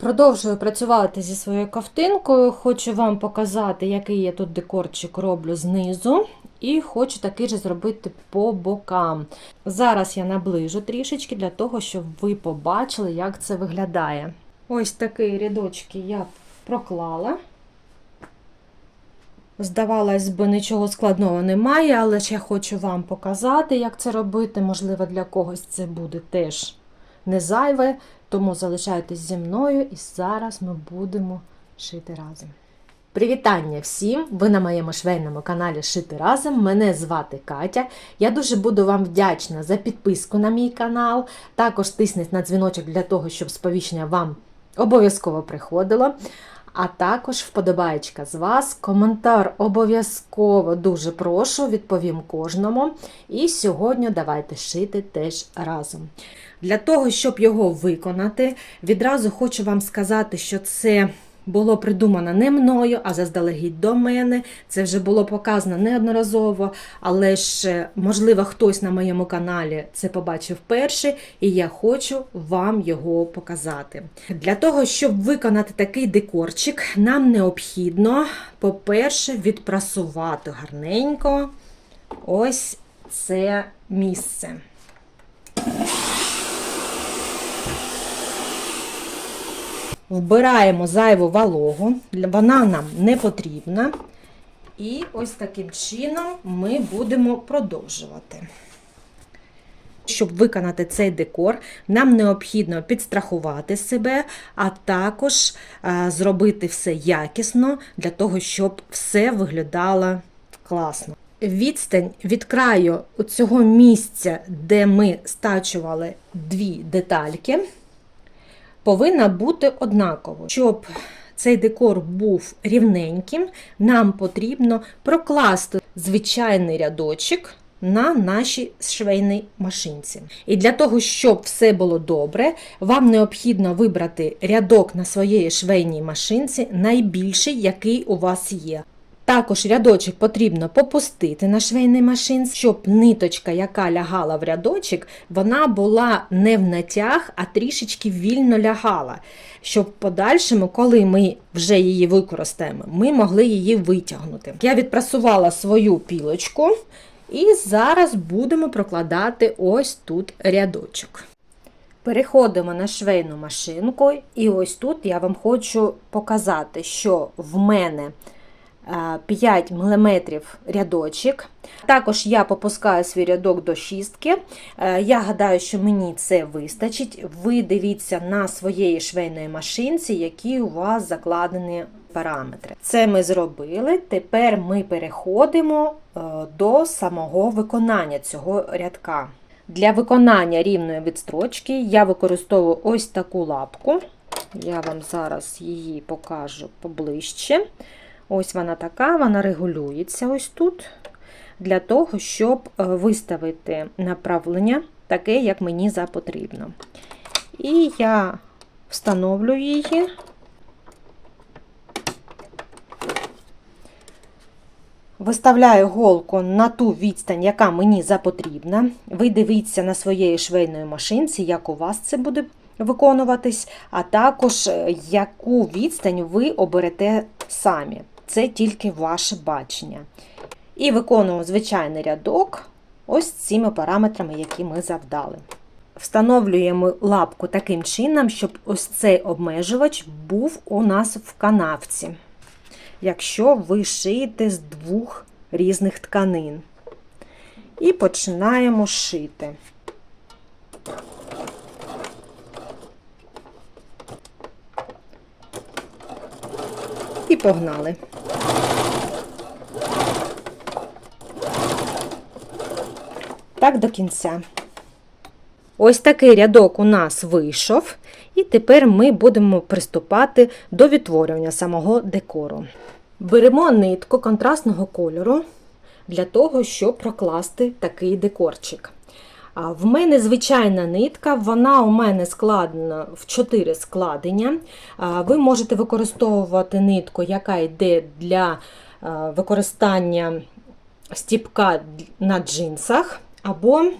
Продовжую працювати зі своєю ковтинкою. Хочу вам показати, який я тут декорчик роблю знизу. І хочу такий же зробити по бокам. Зараз я наближу трішечки для того, щоб ви побачили, як це виглядає. Ось такий рядочки я проклала. Здавалось би, нічого складного немає, але я хочу вам показати, як це робити. Можливо, для когось це буде теж не зайве. Тому залишайтесь зі мною і зараз ми будемо шити разом. Привітання всім! Ви на моєму швейному каналі Шити разом. Мене звати Катя. Я дуже буду вам вдячна за підписку на мій канал. Також тисніть на дзвіночок для того, щоб сповіщення вам обов'язково приходило. А також вподобаєчка з вас. Коментар обов'язково дуже прошу, відповім кожному. І сьогодні давайте шити теж разом. Для того, щоб його виконати, відразу хочу вам сказати, що це було придумано не мною, а заздалегідь до мене. Це вже було показано неодноразово, але ж, можливо, хтось на моєму каналі це побачив перший, і я хочу вам його показати. Для того, щоб виконати такий декорчик, нам необхідно, по-перше, відпрасувати гарненько ось це місце. Вбираємо зайву вологу, вона нам не потрібна. І ось таким чином ми будемо продовжувати. Щоб виконати цей декор, нам необхідно підстрахувати себе, а також а, зробити все якісно для того, щоб все виглядало класно. Відстань від краю цього місця, де ми стачували дві детальки, повинна бути однаково. Щоб цей декор був рівненьким, нам потрібно прокласти звичайний рядочок на нашій швейній машинці. І для того, щоб все було добре, вам необхідно вибрати рядок на своєї швейній машинці, найбільший, який у вас є. Також рядочок потрібно попустити на швейній машинці, щоб ниточка, яка лягала в рядочок, вона була не в натяг, а трішечки вільно лягала. Щоб в подальшому, коли ми вже її використаємо, ми могли її витягнути. Я відпрасувала свою пілочку і зараз будемо прокладати ось тут рядочок. Переходимо на швейну машинку, і ось тут я вам хочу показати, що в мене 5 мм рядочок. Також я попускаю свій рядок до шістки. Я гадаю, що мені це вистачить. Ви дивіться на своєї швейної машинці, які у вас закладені параметри. Це ми зробили. Тепер ми переходимо до самого виконання цього рядка. Для виконання рівної відстрочки я використовую ось таку лапку. Я вам зараз її покажу поближче. Ось вона така, вона регулюється ось тут, для того, щоб виставити направлення таке, як мені запотрібно. І я встановлю її. Виставляю голку на ту відстань, яка мені запотрібна. Ви дивіться на своєї швейної машинці, як у вас це буде виконуватись, а також яку відстань ви оберете самі. Це тільки ваше бачення. І виконуємо звичайний рядок ось цими параметрами, які ми завдали. Встановлюємо лапку таким чином, щоб ось цей обмежувач був у нас в канавці, якщо ви шиєте з двох різних тканин. І починаємо шити. І погнали. Так до кінця. Ось такий рядок у нас вийшов, і тепер ми будемо приступати до відтворювання самого декору. Беремо нитку контрастного кольору для того, щоб прокласти такий декорчик. В мене звичайна нитка, вона у мене складена в 4 складення. Ви можете використовувати нитку, яка йде для використання стіпка на джинсах, або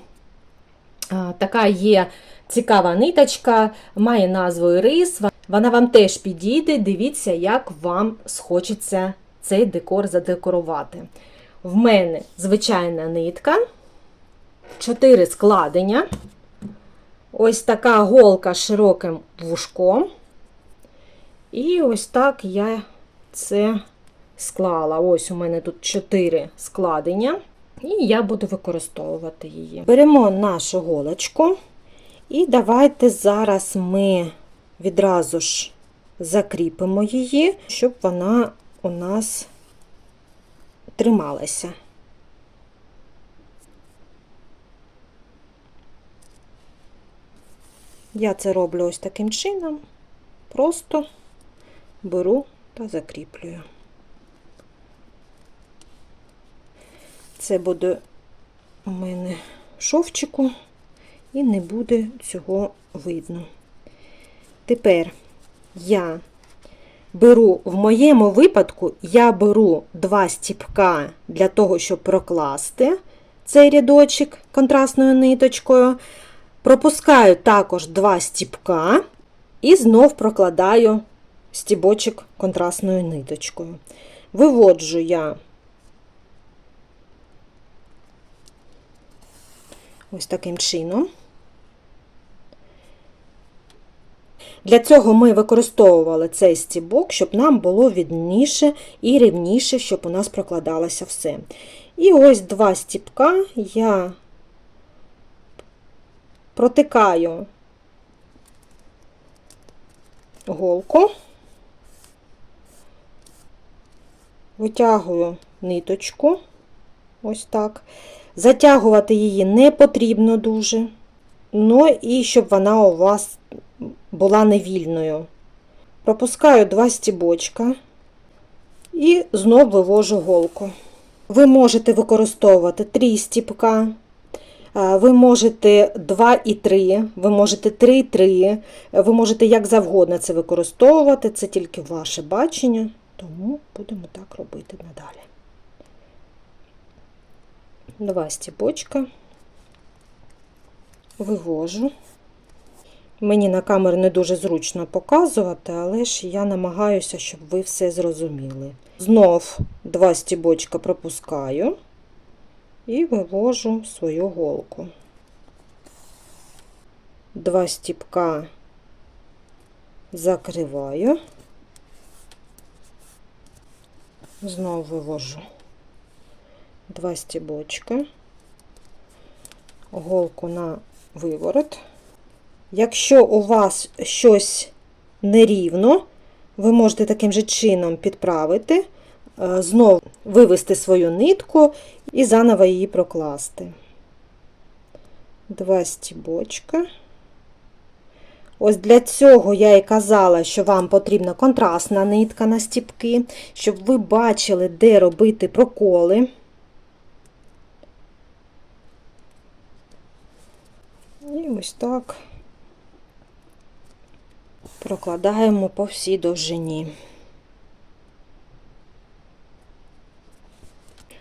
Така є цікава ниточка, має назву рис. Вона вам теж підійде. Дивіться, як вам схочеться цей декор задекорувати. В мене звичайна нитка, 4 складення. Ось така голка з широким вушком. І ось так я це склала. Ось у мене тут 4 складення. І я буду використовувати її. Беремо нашу голочку, і давайте зараз ми відразу ж закріпимо її, щоб вона у нас трималася. Я це роблю ось таким чином, просто беру та закріплюю. Це буде у мене шовчику і не буде цього видно. Тепер я беру, в моєму випадку, я беру два стіпка для того, щоб прокласти цей рядочок контрастною ниточкою. Пропускаю також два стіпка і знов прокладаю стібочок контрастною ниточкою. Виводжу я ось таким чином. Для цього ми використовували цей стібок, щоб нам було відніше і рівніше, щоб у нас прокладалося все. І ось два стібка я протикаю голку, витягую ниточку, ось так. Затягувати її не потрібно дуже, ну і щоб вона у вас була невільною. Пропускаю два стібочка і знов вивожу голку. Ви можете використовувати 3 стібка, ви можете 2 і 3, ви можете 3 і 3, ви можете як завгодно це використовувати, це тільки ваше бачення, тому будемо так робити надалі. Два стібочка, вивожу. Мені на камері не дуже зручно показувати, але ж я намагаюся, щоб ви все зрозуміли. Знов два стібочка пропускаю і вивожу свою голку. Два стібка закриваю, знов вивожу два стібочка, голку на виворот. Якщо у вас щось нерівно, ви можете таким же чином підправити, е, знов вивести свою нитку і заново її прокласти. Два стібочка. Ось для цього я і казала, що вам потрібна контрастна нитка на стібки, щоб ви бачили, де робити проколи. І ось так прокладаємо по всій довжині.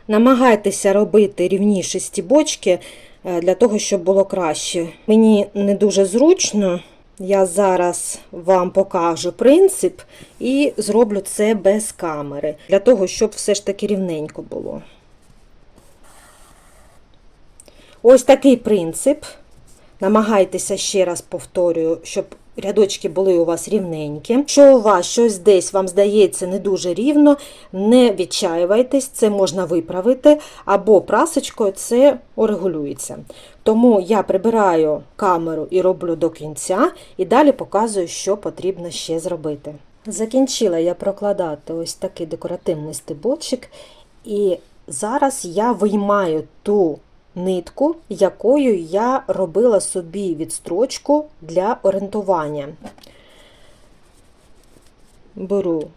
Намагайтеся робити рівніші стібочки е, для того, щоб було краще. Мені не дуже зручно, я зараз вам покажу принцип і зроблю це без камери, для того, щоб все ж таки рівненько було. Ось такий принцип. Намагайтеся ще раз повторюю, щоб рядочки були у вас рівненькі. Якщо у вас щось десь вам здається не дуже рівно, не відчаювайтесь, це можна виправити, або прасочкою це урегулюється. Тому я прибираю камеру і роблю до кінця, і далі показую, що потрібно ще зробити. Закінчила я прокладати ось такий декоративний стебочок, і зараз я виймаю ту нитку, якою я робила собі відстрочку для орієнтування. Беру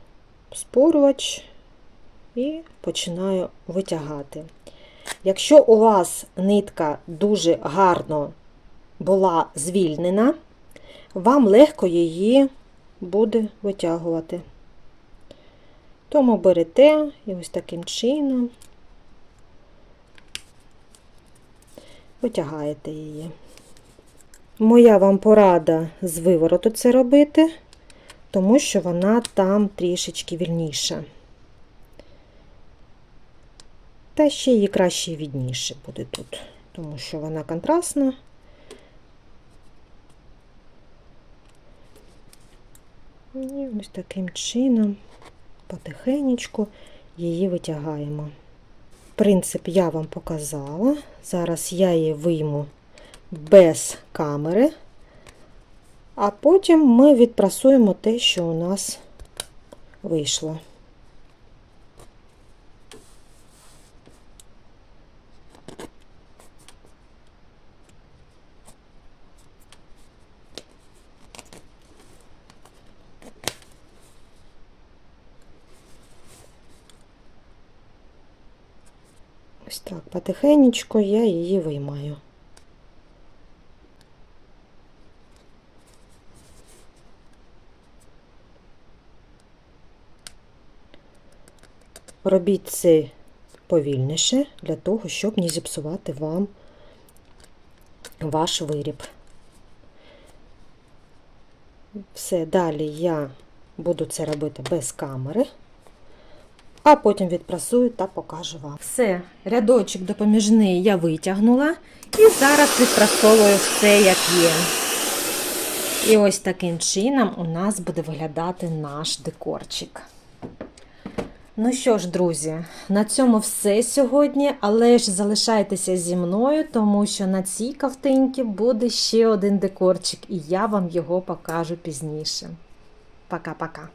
спорювач і починаю витягати. Якщо у вас нитка дуже гарно була звільнена, вам легко її буде витягувати. Тому берете і ось таким чином витягаєте її. Моя вам порада з вивороту це робити, тому що вона там трішечки вільніша. Та ще її краще і відніше буде тут, тому що вона контрастна. І ось таким чином потихенечку її витягаємо. Принцип я вам показала. Зараз я її вийму без камери, а потім ми відпрасуємо те, що у нас вийшло. Ось так, потихенечку я її виймаю. Робіть це повільніше для того, щоб не зіпсувати вам ваш виріб. Все, далі я буду це робити без камери, а потім відпрасую та покажу вам. Все, рядочок допоміжний я витягнула і зараз відпрасовую все, як є. І ось таким чином у нас буде виглядати наш декорчик. Ну що ж, друзі, на цьому все сьогодні, але ж залишайтеся зі мною, тому що на цій ковтинці буде ще один декорчик, і я вам його покажу пізніше. Пока-пока.